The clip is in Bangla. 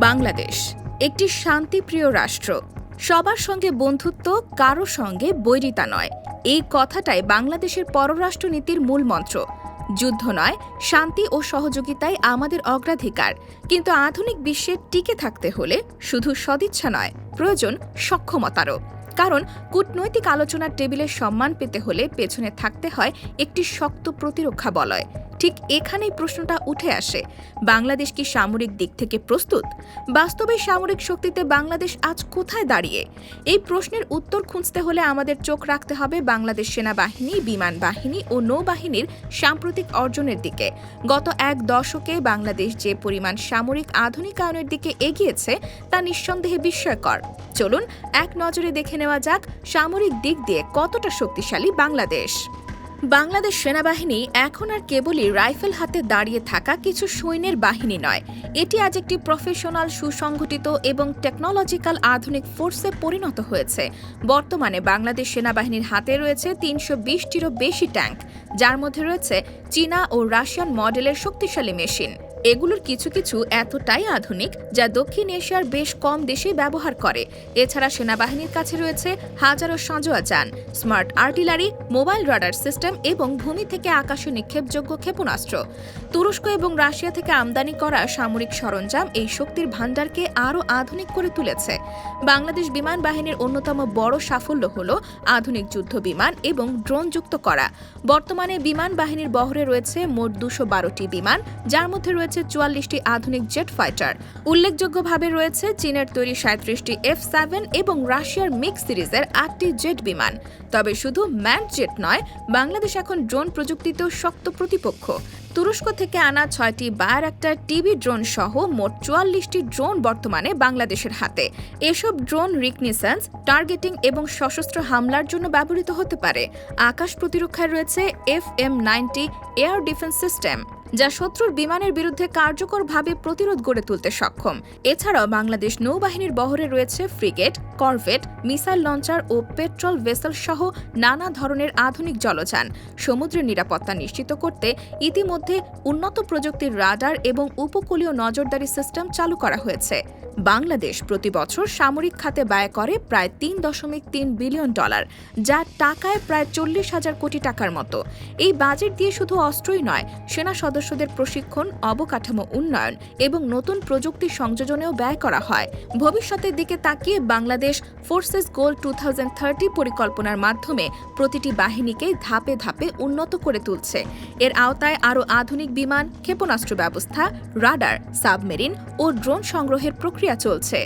বাংলাদেশ, একটি শান্তিপ্রিয় রাষ্ট্র। সবার সঙ্গে বন্ধুত্ব, কারও সঙ্গে বৈরিতা নয়। এই কথাটাই বাংলাদেশের পররাষ্ট্রনীতির মূল মন্ত্র। যুদ্ধ নয়, শান্তি ও সহযোগিতাই আমাদের অগ্রাধিকার। কিন্তু আধুনিক বিশ্বে টিকে থাকতে হলে শুধু সদিচ্ছা নয়, প্রয়োজন সক্ষমতারও। কারণ কূটনৈতিক আলোচনার টেবিলে সম্মান পেতে হলে পেছনে থাকতে হয় একটি শক্ত প্রতিরক্ষা বলয়। ঠিক এখানেই প্রশ্নটা উঠে আসে। বাংলাদেশ কি সামরিক দিক থেকে প্রস্তুত? বাস্তবে সামরিক শক্তিতে বাংলাদেশ আজ কোথায় দাঁড়িয়ে? এই প্রশ্নের উত্তর খুঁজতে হলে আমাদের চোখ রাখতে হবে বাংলাদেশ সেনাবাহিনী, বিমান বাহিনী ও নৌবাহিনীর সাম্প্রতিক অর্জনের দিকে। গত এক দশকে বাংলাদেশ যে পরিমাণ সামরিক আধুনিকায়নের দিকে এগিয়েছে, তা নিঃসন্দেহে বিস্ময়কর। চলুন এক নজরে দেখে নেওয়া যাক সামরিক দিক দিয়ে কতটা শক্তিশালী বাংলাদেশ। বাংলাদেশ সেনাবাহিনী এখন আর কেবলই রাইফেল হাতে দাঁড়িয়ে থাকা কিছু সৈন্যের বাহিনী নয়। এটি আজ একটি প্রফেশনাল, সুসংগঠিত এবং টেকনোলজিক্যাল আধুনিক ফোর্সে পরিণত হয়েছে। বর্তমানে বাংলাদেশ সেনাবাহিনীর হাতে রয়েছে তিনশো বিশটিরও বেশি ট্যাঙ্ক, যার মধ্যে রয়েছে চীনা ও রাশিয়ান মডেলের শক্তিশালী মেশিন। এগুলোর কিছু কিছু এতটাই আধুনিক যা দক্ষিণ এশিয়ার বেশ কম দেশেই ব্যবহার করে। এছাড়া সেনাবাহিনীর কাছে রয়েছে হাজারো সাঁজোয়া যান, smart artillery, mobile radar system এবং ভূমি থেকে আকাশে নিক্ষেপযোগ্য ক্ষেপণাস্ত্র। তুরস্ক এবং রাশিয়া থেকে আমদানি করা সামরিক সরঞ্জাম এই শক্তির ভাণ্ডারকে আরও আধুনিক করে তুলেছে। বাংলাদেশ বিমান বাহিনীর অন্যতম বড় সাফল্য হল আধুনিক যুদ্ধ বিমান এবং ড্রোন যুক্ত করা। বর্তমানে বিমান বাহিনীর বহরে রয়েছে মোট দুশো বারোটি বিমান, যার মধ্যে রয়েছে চুয়াল্লিশটি আধুনিক জেট ফাইটার। উল্লেখযোগ্যভাবে রয়েছে চীনের তৈরি সাঁত্রিশটি এফ সেভেন এবং রাশিয়ার মিক্স সিরিজের আটটি জেট বিমান। তবে শুধু ম্যান জেট নয়, বাংলাদেশ এখন ড্রোন প্রযুক্তিতেও শক্ত প্রতিপক্ষ। তুরস্ক থেকে আনা ছয়টি বায়ার একটা টিভি ড্রোন সহ মোট চুয়াল্লিশটি ড্রোন বর্তমানে বাংলাদেশের হাতে। এসব ড্রোন রিকনিসেন্স, টার্গেটিং এবং সশস্ত্র হামলার জন্য ব্যবহৃত হতে পারে। আকাশ প্রতিরক্ষায় রয়েছে F M ninety air defence system, যা শত্রুর বিমানের বিরুদ্ধে কার্যকরভাবে প্রতিরোধ গড়ে তুলতে সক্ষম। এছাড়াও বাংলাদেশ নৌবাহিনীর বহরে রয়েছে ফ্রিগেট, করভেট, মিসাইল লঞ্চার ও পেট্রোল ভেসেল সহ নানা ধরনের আধুনিক জলযান। সমুদ্রের নিরাপত্তা নিশ্চিত করতে ইতিমধ্যে উন্নত প্রযুক্তির রাডার এবং উপকূলীয় নজরদারি সিস্টেম চালু করা হয়েছে। বাংলাদেশ প্রতি বছর সামরিক খাতে ব্যয় করে প্রায় তিন দশমিক তিন বিলিয়ন ডলার, যা টাকায় প্রায় চল্লিশ হাজার কোটি টাকার মতো। এই বাজেট দিয়ে শুধু অস্ত্রই নয়, সেনা সদস্যদের প্রশিক্ষণ, অবকাঠামো উন্নয়ন এবং নতুন প্রযুক্তি সংযোজনেও ব্যয় করা হয়। ভবিষ্যতের দিকে তাকিয়ে বাংলাদেশ ফোর্সেস গোল টু পরিকল্পনার মাধ্যমে প্রতিটি বাহিনীকে ধাপে ধাপে উন্নত করে তুলছে। এর আওতায় আরও আধুনিক বিমান, ক্ষেপণাস্ত্র ব্যবস্থা, রাডার, সাবমেরিন ও ড্রোন সংগ্রহের প্রক্রিয়া চলছে।